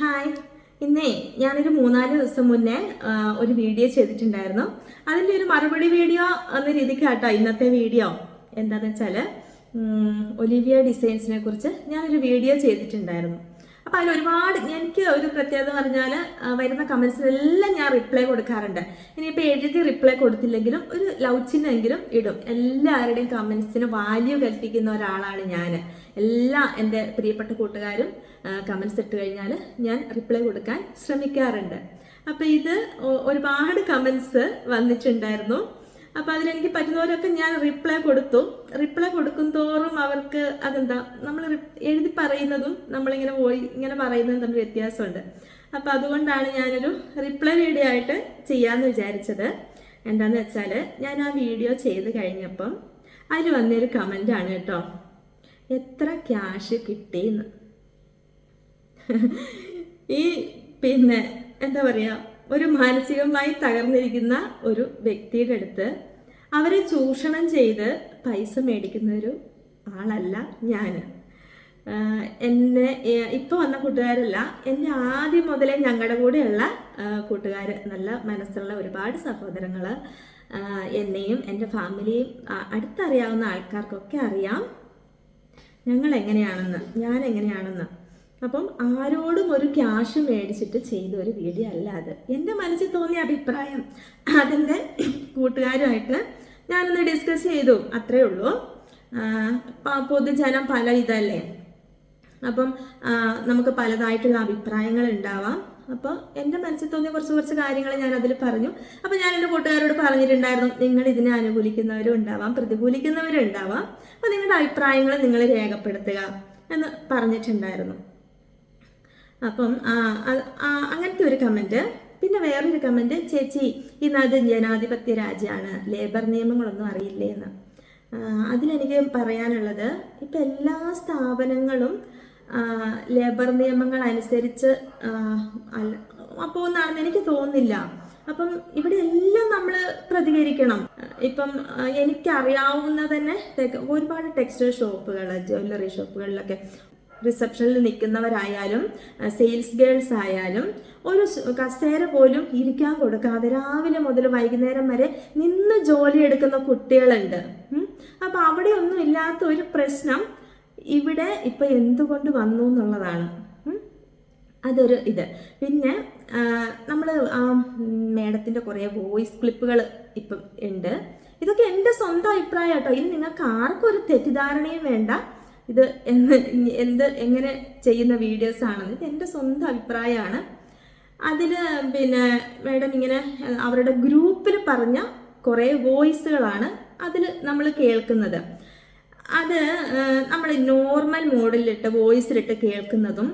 Hi ഇന്നേ ഞാനൊരു മൂന്നാൽ ദിവസം മുന്നേ ഒരു വീഡിയോ ചെയ്തിട്ടുണ്ടായിരുന്നു. അതിന്റെ ഒരു മറുപടി വീഡിയോ എന്ന രീതിക്ക് കേട്ടോ ഇന്നത്തെ വീഡിയോ. എന്താണെന്ന് വെച്ചാൽ ഒലിവിയ ഡിസൈൻസിനെ കുറിച്ച് ഞാനൊരു വീഡിയോ ചെയ്തിട്ടുണ്ടായിരുന്നു. അപ്പോൾ അതിൽ ഒരുപാട് എനിക്ക് ഒരു പ്രത്യേകത പറഞ്ഞാൽ വരുന്ന കമൻസിലെല്ലാം ഞാൻ റിപ്ലൈ കൊടുക്കാറുണ്ട്. ഇനിയിപ്പോൾ എഴുതി റിപ്ലൈ കൊടുത്തില്ലെങ്കിലും ഒരു ലവ് ചിഹ്നമെങ്കിലും ഇടും. എല്ലാവരുടെയും കമൻസിന് വാല്യൂ കൽപ്പിക്കുന്ന ഒരാളാണ് ഞാൻ എല്ലാ എന്റെ പ്രിയപ്പെട്ട കൂട്ടുകാരും കമൻസ് ഇട്ട് കഴിഞ്ഞാൽ ഞാൻ റിപ്ലൈ കൊടുക്കാൻ ശ്രമിക്കാറുണ്ട്. അപ്പോൾ ഇത് ഒരുപാട് കമൻസ് വന്നിട്ടുണ്ടായിരുന്നു. അപ്പോൾ അതിലെനിക്ക് പറ്റുന്നവരൊക്കെ ഞാൻ റിപ്ലൈ കൊടുത്തു. റിപ്ലൈ കൊടുക്കും തോറും അവർക്ക് അതെന്താ നമ്മൾ എഴുതി പറയുന്നതും നമ്മളിങ്ങനെ പോയി ഇങ്ങനെ പറയുന്നതും തമ്മിൽ വ്യത്യാസമുണ്ട്. അപ്പോൾ അതുകൊണ്ടാണ് ഞാനൊരു റിപ്ലൈ വീഡിയോ ആയിട്ട് ചെയ്യാമെന്ന് വിചാരിച്ചത്. എന്താന്ന് വെച്ചാൽ ഞാൻ ആ വീഡിയോ ചെയ്ത് കഴിഞ്ഞപ്പം അതിൽ വന്നൊരു ആണ് കേട്ടോ. എത്ര ക്യാഷ് കിട്ടിയെന്ന് ഈ പിന്നെ എന്താ പറയുക ഒരു മാനസികമായി തകർന്നിരിക്കുന്ന ഒരു വ്യക്തിയുടെ അടുത്ത് അവരെ ചൂഷണം ചെയ്ത് പൈസ മേടിക്കുന്ന ഒരു ആളല്ല ഞാൻ. എന്നെ ഇപ്പോൾ വന്ന കൂട്ടുകാരല്ല എന്നെ ആദ്യം മുതലേ ഞങ്ങളുടെ കൂടെയുള്ള കൂട്ടുകാർ നല്ല മനസ്സുള്ള ഒരുപാട് സഹോദരങ്ങൾ എന്നെയും എന്റെ ഫാമിലിയും അടുത്തറിയാവുന്ന ആൾക്കാർക്കൊക്കെ അറിയാം ഞങ്ങൾ എങ്ങനെയാണെന്ന് ഞാൻ എങ്ങനെയാണെന്ന് അപ്പം ആരോടും ഒരു ക്യാഷ് മേടിച്ചിട്ട് ചെയ്ത ഒരു വീഡിയോ അല്ല അത്. എന്റെ മനസ്സിൽ തോന്നിയ അഭിപ്രായം അതിന്റെ കൂട്ടുകാരുമായിട്ട് ഞാനൊന്ന് ഡിസ്കസ് ചെയ്തു. അത്രേ ഉള്ളൂ. പൊതുജനം പല ഇതല്ലേ? അപ്പം നമുക്ക് പലതായിട്ടുള്ള അഭിപ്രായങ്ങൾ ഉണ്ടാവാം. അപ്പോൾ എന്റെ മനസ്സിൽ തോന്നിയ കുറച്ച് കുറച്ച് കാര്യങ്ങൾ ഞാൻ അതിൽ പറഞ്ഞു. അപ്പോൾ ഞാൻ എന്റെ കൂട്ടുകാരോട് പറഞ്ഞിട്ടുണ്ടായിരുന്നു നിങ്ങൾ ഇതിനെ അനുകൂലിക്കുന്നവരും ഉണ്ടാവാം പ്രതികൂലിക്കുന്നവരും ഉണ്ടാവാം. അപ്പോൾ നിങ്ങളുടെ അഭിപ്രായങ്ങൾ നിങ്ങൾ രേഖപ്പെടുത്തുക എന്ന് പറഞ്ഞിട്ടുണ്ടായിരുന്നു. അപ്പം അങ്ങനത്തെ ഒരു കമന്റ് പിന്നെ വേറൊരു കമന്റ് ചേച്ചി ഇന്നത് ജനാധിപത്യ രാജ്യമാണ്. ലേബർ നിയമങ്ങളൊന്നും അറിയില്ലേ എന്ന്. അതിലെനിക്ക് പറയാനുള്ളത് ഇപ്പം എല്ലാ സ്ഥാപനങ്ങളും ലേബർ നിയമങ്ങൾ അനുസരിച്ച് പോകുന്നതാണെന്ന് എനിക്ക് തോന്നുന്നില്ല. അപ്പം ഇവിടെ എല്ലാം നമ്മൾ പ്രതികരിക്കണം. ഇപ്പം എനിക്കറിയാവുന്ന തന്നെ ഒരുപാട് ടെക്സ്റ്റൈൽ ഷോപ്പുകൾ ജ്വല്ലറി ഷോപ്പുകളിലൊക്കെ റിസപ്ഷനിൽ നിൽക്കുന്നവരായാലും സെയിൽസ് ഗേൾസ് ആയാലും ഒരു കസേര പോലും ഇരിക്കാൻ കൊടുക്കാതെ രാവിലെ മുതൽ വൈകുന്നേരം വരെ നിന്ന് ജോലി എടുക്കുന്ന കുട്ടികളുണ്ട്. അപ്പോൾ അപ്പൊ അവിടെ ഒന്നും ഇല്ലാത്ത ഒരു പ്രശ്നം ഇവിടെ ഇപ്പൊ എന്തുകൊണ്ട് വന്നു എന്നുള്ളതാണ്. അതൊരു ഇത്. പിന്നെ നമ്മൾ ആ മേഡത്തിന്റെ കുറേ വോയിസ് ക്ലിപ്പുകൾ ഇപ്പം ഉണ്ട്. ഇതൊക്കെ എന്റെ സ്വന്തം അഭിപ്രായം കേട്ടോ. ഇനി നിങ്ങൾക്ക് ആർക്കും ഒരു തെറ്റിദ്ധാരണയും വേണ്ട. ഇത് എന്ത് എങ്ങനെ ചെയ്യുന്ന വീഡിയോസ് ആണെന്ന് ഇത് എന്റെ സ്വന്തം അഭിപ്രായമാണ്. അതിൽ പിന്നെ മേഡം ഇങ്ങനെ അവരുടെ ഗ്രൂപ്പിൽ പറഞ്ഞ കുറേ വോയിസുകളാണ് അതിൽ നമ്മൾ കേൾക്കുന്നത്. അത് നമ്മൾ നോർമൽ മോഡിലിട്ട് വോയിസിലിട്ട് കേൾക്കുന്നതും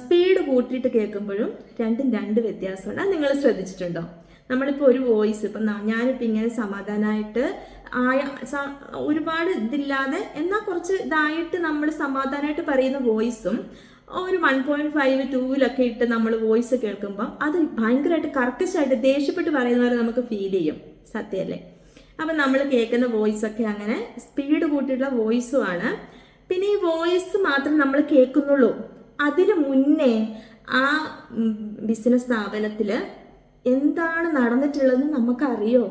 സ്പീഡ് കൂട്ടിയിട്ട് കേൾക്കുമ്പോഴും രണ്ടും രണ്ട് വ്യത്യാസമുണ്ട് നിങ്ങൾ ശ്രദ്ധിച്ചിട്ടുണ്ടോ? നമ്മളിപ്പോൾ ഒരു വോയിസ് ഇപ്പം ഞാനിപ്പോൾ ഇങ്ങനെ സമാധാനമായിട്ട് ആയ ഒരുപാട് ഇതില്ലാതെ എന്നാൽ കുറച്ച് ഇതായിട്ട് നമ്മൾ സമാധാനമായിട്ട് പറയുന്ന വോയിസും ഒരു വൺ പോയിന്റ് ഫൈവ് ടൂവിലൊക്കെ ഇട്ട് നമ്മൾ വോയിസ് കേൾക്കുമ്പം അത് ഭയങ്കരമായിട്ട് കർക്കശമായിട്ട് ദേഷ്യപ്പെട്ട് പറയുന്ന പോലെ നമുക്ക് ഫീൽ ചെയ്യും. സത്യമല്ലേ? അപ്പം നമ്മൾ കേൾക്കുന്ന വോയിസ് ഒക്കെ അങ്ങനെ സ്പീഡ് കൂട്ടിയിട്ടുള്ള വോയിസുമാണ്. പിന്നെ ഈ വോയിസ് മാത്രം നമ്മൾ കേൾക്കുന്നുള്ളൂ. അതിന് മുന്നേ ആ ബിസിനസ് സ്ഥാപനത്തിൽ എന്താണ് നടന്നിട്ടുള്ളതെന്ന് നമുക്കറിയോ?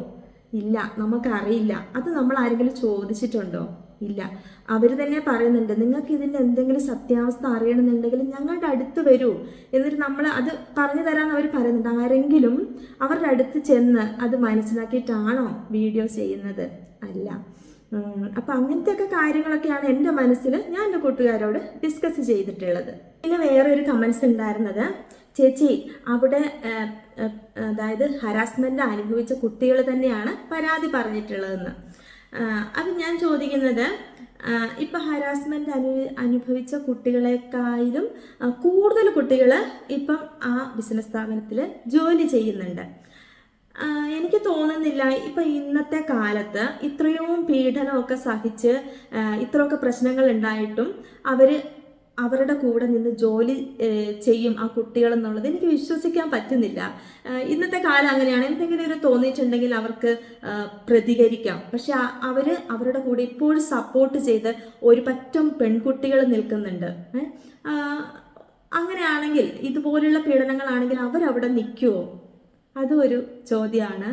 ഇല്ല നമുക്കറിയില്ല. അത് നമ്മൾ ആരെങ്കിലും ചോദിച്ചിട്ടുണ്ടോ? ഇല്ല. അവർ തന്നെ പറയുന്നുണ്ട് നിങ്ങൾക്ക് ഇതിന്റെ എന്തെങ്കിലും സത്യാവസ്ഥ അറിയണമെന്നുണ്ടെങ്കിൽ ഞങ്ങളുടെ അടുത്ത് വരൂ. എന്നിട്ട് നമ്മൾ അത് പറഞ്ഞു തരാമെന്ന് അവർ പറയുന്നുണ്ട്. ആരെങ്കിലും അവരുടെ അടുത്ത് ചെന്ന് അത് മനസ്സിലാക്കിയിട്ടാണോ വീഡിയോ ചെയ്യുന്നത്? അല്ല. അപ്പം അങ്ങനത്തെയൊക്കെ കാര്യങ്ങളൊക്കെയാണ് എന്റെ മനസ്സിൽ ഞാൻ എന്റെ കൂട്ടുകാരോട് ഡിസ്കസ് ചെയ്തിട്ടുള്ളത്. പിന്നെ വേറെ ഒരു കമൻസ് ഉണ്ടായിരുന്നത് ചേച്ചി അവിടെ അതായത് ഹരാസ്മെന്റ് അനുഭവിച്ച കുട്ടികൾ തന്നെയാണ് പരാതി പറഞ്ഞിട്ടുള്ളതെന്ന്. അപ്പം ഞാൻ ചോദിക്കുന്നത് ഇപ്പം ഹരാസ്മെന്റ് അനു അനുഭവിച്ച കുട്ടികളെക്കാളും കൂടുതൽ കുട്ടികൾ ഇപ്പം ആ ബിസിനസ് സ്ഥാപനത്തിൽ ജോലി ചെയ്യുന്നുണ്ട്. എനിക്ക് തോന്നുന്നില്ല ഇപ്പം ഇന്നത്തെ കാലത്ത് ഇത്രയും പീഡനമൊക്കെ സഹിച്ച് ഇത്രയൊക്കെ പ്രശ്നങ്ങൾ ഉണ്ടായിട്ടും അവർ അവരുടെ കൂടെ നിന്ന് ജോലി ചെയ്യും ആ കുട്ടികൾ എന്നുള്ളത് എനിക്ക് വിശ്വസിക്കാൻ പറ്റുന്നില്ല. ഇന്നത്തെ കാലം അങ്ങനെയാണ്. എന്തെങ്കിലും ഒരു തോന്നിയിട്ടുണ്ടെങ്കിൽ അവർക്ക് പ്രതികരിക്കാം. പക്ഷെ അവർ അവർ അവരുടെ കൂടെ ഇപ്പോഴും സപ്പോർട്ട് ചെയ്ത് ഒരു പറ്റം പെൺകുട്ടികൾ നിൽക്കുന്നുണ്ട്. അങ്ങനെയാണെങ്കിൽ ഇതുപോലുള്ള പീഡനങ്ങളാണെങ്കിൽ അവരവിടെ നിൽക്കുമോ അതും ഒരു ചോദ്യമാണ്.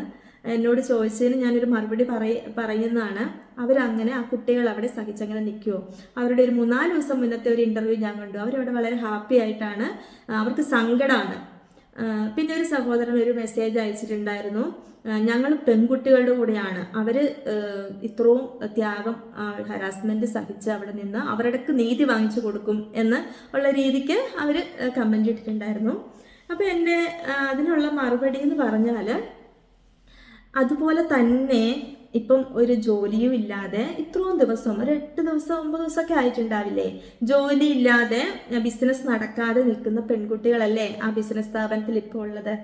എന്നോട് ചോദിച്ചതിന് ഞാനൊരു മറുപടി പറയ പറയുന്നതാണ്. അവരങ്ങനെ ആ കുട്ടികൾ അവിടെ സഹിച്ചങ്ങനെ നിൽക്കുമോ അവരുടെ ഒരു മൂന്നാൽ ദിവസം മുന്നത്തെ ഒരു ഇന്റർവ്യൂ ഞാൻ കണ്ടു. അവരവിടെ വളരെ ഹാപ്പി ആയിട്ടാണ് അവർക്ക് സങ്കടമാണ് പിന്നെ ഒരു സഹോദരൻ ഒരു മെസ്സേജ് അയച്ചിട്ടുണ്ടായിരുന്നു. ഞങ്ങൾ പെൺകുട്ടികളുടെ കൂടെയാണ്. അവർ ഇത്രയും ത്യാഗം ഹരാസ്മെന്റ് സഹിച്ച് അവിടെ നിന്ന് അവരുടെക്ക് നീതി വാങ്ങിച്ചു കൊടുക്കും എന്ന് ഉള്ള രീതിക്ക് അവർ കമന്റ് ഇട്ടിട്ടുണ്ടായിരുന്നു. അപ്പോൾ എന്റെ അതിനുള്ള മറുപടി എന്ന് പറഞ്ഞാൽ അതുപോലെ തന്നെ ഇപ്പം ഒരു ജോലിയും ഇല്ലാതെ ഇത്രയും ദിവസം ഒരു എട്ട് ദിവസം ഒമ്പത് ദിവസമൊക്കെ ആയിട്ടുണ്ടാവില്ലേ? ജോലി ഇല്ലാതെ ബിസിനസ് നടക്കാതെ നിൽക്കുന്ന പെൺകുട്ടികളല്ലേ ആ ബിസിനസ് സ്ഥാപനത്തിൽ ഇപ്പോൾ ഉള്ളത്?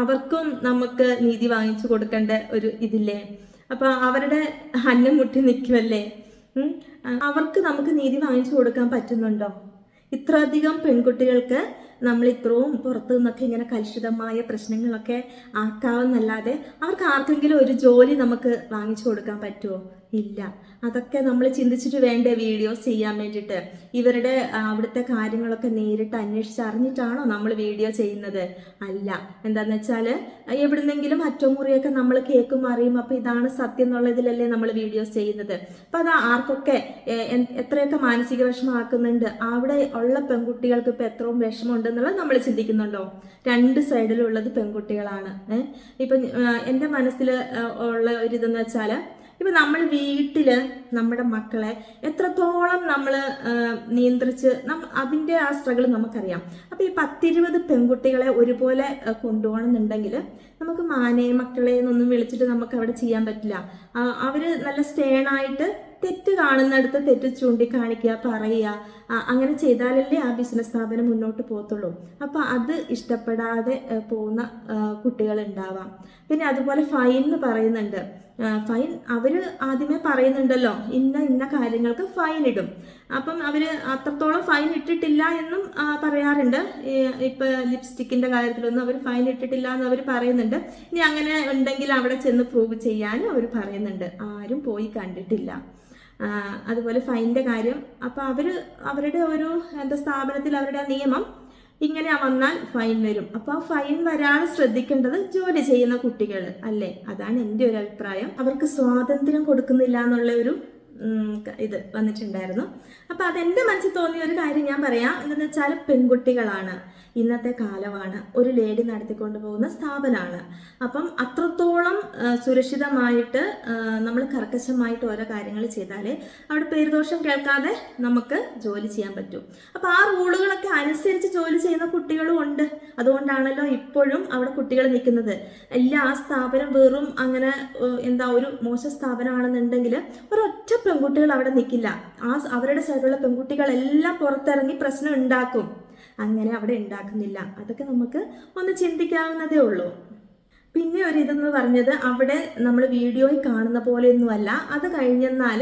അവർക്കും നമുക്ക് നീതി വാങ്ങിച്ചു കൊടുക്കേണ്ട ഒരു ഇതില്ലേ? അപ്പൊ അവരുടെ അന്നം മുട്ടി നിൽക്കുമല്ലേ അവർക്ക് നമുക്ക് നീതി വാങ്ങിച്ചു കൊടുക്കാൻ പറ്റുന്നുണ്ടോ? ഇത്രയധികം പെൺകുട്ടികൾക്ക് നമ്മൾ ഇത്രയും പുറത്തു നിന്നൊക്കെ ഇങ്ങനെ കലുഷിതമായ പ്രശ്നങ്ങളൊക്കെ ആക്കാവുന്നല്ലാതെ അവർക്ക് ആർക്കെങ്കിലും ഒരു ജോലി നമുക്ക് വാങ്ങിച്ചു കൊടുക്കാൻ പറ്റുമോ ഇല്ല. അതൊക്കെ നമ്മൾ ചിന്തിച്ചിട്ട് വേണ്ട വീഡിയോസ് ചെയ്യാൻ വേണ്ടിയിട്ട് ഇവരുടെ അവിടുത്തെ കാര്യങ്ങളൊക്കെ നേരിട്ട് അന്വേഷിച്ച് അറിഞ്ഞിട്ടാണോ നമ്മൾ വീഡിയോ ചെയ്യുന്നത്? അല്ല. എന്താന്ന് വെച്ചാൽ എവിടുന്നെങ്കിലും അറ്റമുറിയൊക്കെ നമ്മൾ കേൾക്കും അറിയും അപ്പോൾ ഇതാണ് സത്യം എന്നുള്ളതിലല്ലേ നമ്മൾ വീഡിയോസ് ചെയ്യുന്നത്. അപ്പോൾ അത് ആർക്കൊക്കെ എത്രയൊക്കെ മാനസിക വിഷമമാക്കുന്നുണ്ട് അവിടെ ഉള്ള പെൺകുട്ടികൾക്ക് ഇപ്പോൾ എത്രയും വിഷമമുണ്ടെന്നുള്ളത് നമ്മൾ ചിന്തിക്കുന്നുണ്ടോ? രണ്ട് സൈഡിലുള്ളത് പെൺകുട്ടികളാണ്. ഇപ്പം എന്റെ മനസ്സിൽ ഉള്ള ഒരു ഇതെന്ന് വെച്ചാൽ ഇപ്പം നമ്മൾ വീട്ടിൽ നമ്മുടെ മക്കളെ എത്രത്തോളം നമ്മൾ നിയന്ത്രിച്ച് നം അതിന്റെ ആ സ്ട്രഗിൾ നമുക്കറിയാം. അപ്പം ഈ പത്തിരുപത് പെൺകുട്ടികളെ ഒരുപോലെ കൊണ്ടുപോകണമെന്നുണ്ടെങ്കിൽ നമുക്ക് മാനെ മക്കളെ എന്നൊന്നും വിളിച്ചിട്ട് നമുക്ക് അവിടെ ചെയ്യാൻ പറ്റില്ല. അവർ നല്ല സ്റ്റേണായിട്ട് തെറ്റ് കാണുന്നിടത്ത് തെറ്റ് ചൂണ്ടിക്കാണിക്കുക പറയുക അങ്ങനെ ചെയ്താലല്ലേ ആ ബിസിനസ് സ്ഥാപനം മുന്നോട്ട് പോകത്തുള്ളൂ. അപ്പോൾ അത് ഇഷ്ടപ്പെടാതെ പോകുന്ന കുട്ടികൾ ഉണ്ടാവാം പിന്നെ അതുപോലെ ഫൈൻ എന്ന് പറയുന്നുണ്ട്. ഫൈൻ അവർ ആദ്യമേ പറയുന്നുണ്ടല്ലോ ഇന്ന ഇന്ന കാര്യങ്ങൾക്ക് ഫൈൻ ഇടും. അപ്പം അവർ അത്രത്തോളം ഫൈൻ ഇട്ടിട്ടില്ല എന്നും പറയാറുണ്ട്. ഇപ്പം ലിപ്സ്റ്റിക്കിന്റെ കാര്യത്തിലൊന്നും അവർ ഫൈൻ ഇട്ടിട്ടില്ല എന്ന് അവർ പറയുന്നുണ്ട്. ഇനി അങ്ങനെ ഉണ്ടെങ്കിൽ അവിടെ ചെന്ന് പ്രൂവ് ചെയ്യാനും അവർ പറയുന്നുണ്ട്. ആരും പോയി കണ്ടിട്ടില്ല. അതുപോലെ ഫൈന്റെ കാര്യം. അപ്പോൾ അവർ അവരുടെ ഒരു എന്താ സ്ഥാപനത്തിൽ അവരുടെ നിയമം ഇങ്ങനെ വന്നാൽ ഫൈൻ വരും. അപ്പോൾ ആ ഫൈൻ വരാതെ ശ്രദ്ധിക്കേണ്ടത് ജോലി ചെയ്യുന്ന കുട്ടികൾ അല്ലേ? അതാണ് എന്റെ ഒരു അഭിപ്രായം. അവർക്ക് സ്വാതന്ത്ര്യം കൊടുക്കുന്നില്ല എന്നുള്ള ഒരു ഇത് വന്നിട്ടുണ്ടായിരുന്നു. അപ്പോൾ അതെന്റെ മനസ്സിൽ തോന്നിയ ഒരു കാര്യം ഞാൻ പറയാം. എന്തെന്ന് വെച്ചാൽ പെൺകുട്ടികളാണ്. ഇന്നത്തെ കാലമാണ് ഒരു ലേഡി നടത്തിക്കൊണ്ട് പോകുന്ന സ്ഥാപനമാണ് അപ്പം അത്രത്തോളം സുരക്ഷിതമായിട്ട് നമ്മൾ കർക്കശമായിട്ട് ഓരോ കാര്യങ്ങൾ ചെയ്താലേ അവിടെ പേരുദോഷം കേൾക്കാതെ നമുക്ക് ജോലി ചെയ്യാൻ പറ്റും. അപ്പോൾ ആ റൂളുകളൊക്കെ അനുസരിച്ച് ജോലി ചെയ്യുന്ന കുട്ടികളും ഉണ്ട്. അതുകൊണ്ടാണല്ലോ ഇപ്പോഴും അവിടെ കുട്ടികൾ നിൽക്കുന്നത്. എല്ലാ സ്ഥാപനം വെറും അങ്ങനെ എന്താ ഒരു മോശ സ്ഥാപനമാണെന്നുണ്ടെങ്കിൽ ഒരൊറ്റ പെൺകുട്ടികൾ അവിടെ നിൽക്കില്ല ആ അവരുടെ സൈഡിലുള്ള പെൺകുട്ടികളെല്ലാം പുറത്തിറങ്ങി പ്രശ്നം ഉണ്ടാക്കും. അങ്ങനെ അവിടെ ഉണ്ടാക്കുന്നില്ല. അതൊക്കെ നമുക്ക് ഒന്ന് ചിന്തിക്കാവുന്നതേ ഉള്ളൂ. പിന്നെ ഒരു ഇതെന്ന് പറഞ്ഞത് അവിടെ നമ്മൾ വീഡിയോയിൽ കാണുന്ന പോലെയൊന്നുമല്ല. അത് കഴിഞ്ഞെന്നാൽ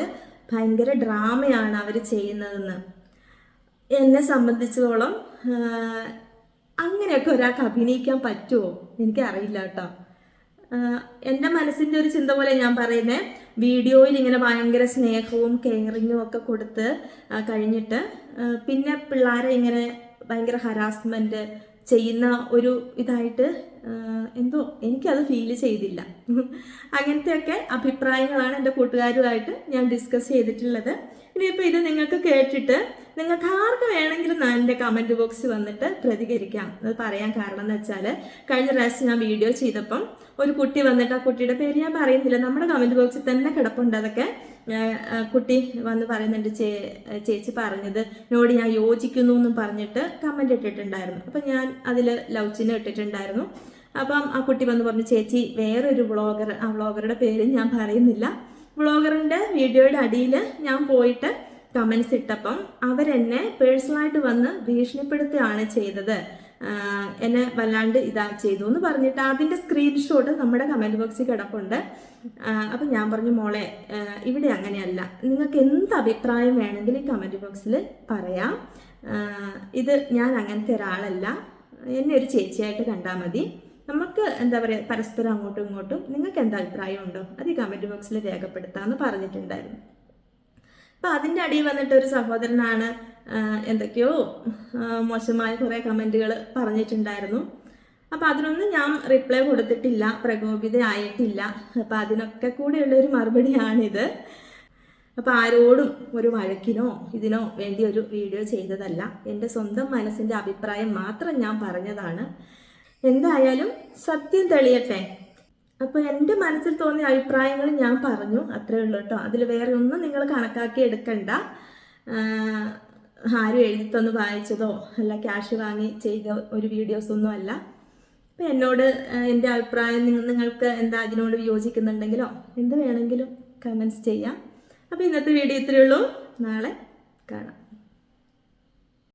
ഭയങ്കര ഡ്രാമയാണ് അവർ ചെയ്യുന്നതെന്ന്. എന്നെ സംബന്ധിച്ചോളം അങ്ങനെയൊക്കെ ഒരാൾക്ക് അഭിനയിക്കാൻ പറ്റുമോ? എനിക്കറിയില്ല കേട്ടോ. എന്റെ മനസ്സിന്റെ ഒരു ചിന്ത പോലെ ഞാൻ പറയുന്നത് വീഡിയോയിൽ ഇങ്ങനെ ഭയങ്കര സ്നേഹവും കെയറിങ്ങും ഒക്കെ കൊടുത്ത് കഴിഞ്ഞിട്ട് പിന്നെ പിള്ളേരെ ഇങ്ങനെ ഭയങ്കര ഹരാസ്മെന്റ് ചെയ്യുന്ന ഒരു ഇതായിട്ട് എന്തോ എനിക്കത് ഫീൽ ചെയ്തില്ല. അങ്ങനത്തെയൊക്കെ അഭിപ്രായങ്ങളാണ് എന്റെ കൂട്ടുകാരുമായിട്ട് ഞാൻ ഡിസ്കസ് ചെയ്തിട്ടുള്ളത്. ഇനിയിപ്പോൾ ഇത് നിങ്ങൾക്ക് കേട്ടിട്ട് നിങ്ങൾക്ക് ആർക്ക് വേണമെങ്കിലും എന്റെ കമന്റ് ബോക്സിൽ വന്നിട്ട് പ്രതികരിക്കാം. അത് പറയാൻ കാരണം എന്ന് വെച്ചാൽ കഴിഞ്ഞ പ്രാവശ്യം ഞാൻ വീഡിയോ ചെയ്തപ്പം ഒരു കുട്ടി വന്നിട്ട് ആ കുട്ടിയുടെ പേര് ഞാൻ പറയുന്നില്ല. നമ്മുടെ കമന്റ് ബോക്സിൽ തന്നെ കിടപ്പുണ്ട് അതൊക്കെ. കുട്ടി വന്ന് പറയുന്നുണ്ട് ചേ ചേച്ചി പറഞ്ഞത് എന്നോട് ഞാൻ യോജിക്കുന്നു എന്നും പറഞ്ഞിട്ട് കമന്റ് ഇട്ടിട്ടുണ്ടായിരുന്നു. അപ്പം ഞാൻ അതിൽ ലവ് ചിഹ്നം ഇട്ടിട്ടുണ്ടായിരുന്നു. അപ്പം ആ കുട്ടി വന്ന് പറഞ്ഞു ചേച്ചി വേറൊരു വ്ളോഗർ ആ വ്ളോഗറുടെ പേര് ഞാൻ പറയുന്നില്ല. വ്ളോഗറിന്റെ വീഡിയോയുടെ അടിയിൽ ഞാൻ പോയിട്ട് കമൻസ് ഇട്ടപ്പം അവരെന്നെ പേഴ്സണലായിട്ട് വന്ന് ഭീഷണിപ്പെടുത്തുകയാണ് ചെയ്തത്. എന്നെ വല്ലാണ്ട് ഇതാ ചെയ്തു എന്ന് പറഞ്ഞിട്ട് അതിന്റെ സ്ക്രീൻഷോട്ട് നമ്മുടെ കമന്റ് ബോക്സിൽ കിടപ്പുണ്ട്. അപ്പം ഞാൻ പറഞ്ഞു മോളെ ഇവിടെ അങ്ങനെയല്ല. നിങ്ങൾക്ക് എന്ത് അഭിപ്രായം വേണമെങ്കിലും ഈ കമന്റ് ബോക്സിൽ പറയാം. ഇത് ഞാൻ അങ്ങനത്തെ ഒരാളല്ല. എന്നെ ഒരു ചേച്ചിയായിട്ട് കണ്ടാൽ മതി. നമുക്ക് എന്താ പറയുക പരസ്പരം അങ്ങോട്ടും ഇങ്ങോട്ടും നിങ്ങൾക്ക് എന്താ അഭിപ്രായം ഉണ്ടോ? അത് ഈ കമന്റ് ബോക്സിൽ രേഖപ്പെടുത്താമെന്ന് പറഞ്ഞിട്ടുണ്ടായിരുന്നു. അപ്പം അതിന്റെ അടിയിൽ വന്നിട്ട് ഒരു സഹോദരനാണ് എന്തൊക്കെയോ മോശമായ കുറേ കമന്റുകൾ പറഞ്ഞിട്ടുണ്ടായിരുന്നു. അപ്പോൾ അതിനൊന്നും ഞാൻ റിപ്ലൈ കൊടുത്തിട്ടില്ല പ്രകോപിതയായിട്ടില്ല. അപ്പോൾ അതിനൊക്കെ കൂടെയുള്ള ഒരു മറുപടിയാണിത്. അപ്പോൾ ആരോടും ഒരു വഴക്കിനോ ഇതിനോ വേണ്ടി ഒരു വീഡിയോ ചെയ്തതല്ല. എന്റെ സ്വന്തം മനസ്സിന്റെ അഭിപ്രായം മാത്രം ഞാൻ പറഞ്ഞതാണ്. എന്തായാലും സത്യം തെളിയട്ടെ. അപ്പോൾ എന്റെ മനസ്സിൽ തോന്നിയ അഭിപ്രായങ്ങൾ ഞാൻ പറഞ്ഞു അത്രേ ഉള്ളൂ കേട്ടോ. അതിൽ വേറെ ഒന്നും നിങ്ങൾ കണക്കാക്കി എടുക്കണ്ട. ആരും എഴുതിത്തൊന്ന് വായിച്ചതോ അല്ല ക്യാഷ് വാങ്ങി ചെയ്ത ഒരു വീഡിയോസ് ഒന്നും അല്ല. അപ്പം എന്നോട് എന്റെ അഭിപ്രായം നിങ്ങൾ നിങ്ങൾക്ക് എന്താ അതിനോട് വിയോജിക്കുന്നുണ്ടെങ്കിലോ എന്ത് വേണമെങ്കിലും കമൻസ് ചെയ്യാം. അപ്പോൾ ഇന്നത്തെ വീഡിയോ ഇത്രയേ ഉള്ളൂ. നാളെ കാണാം.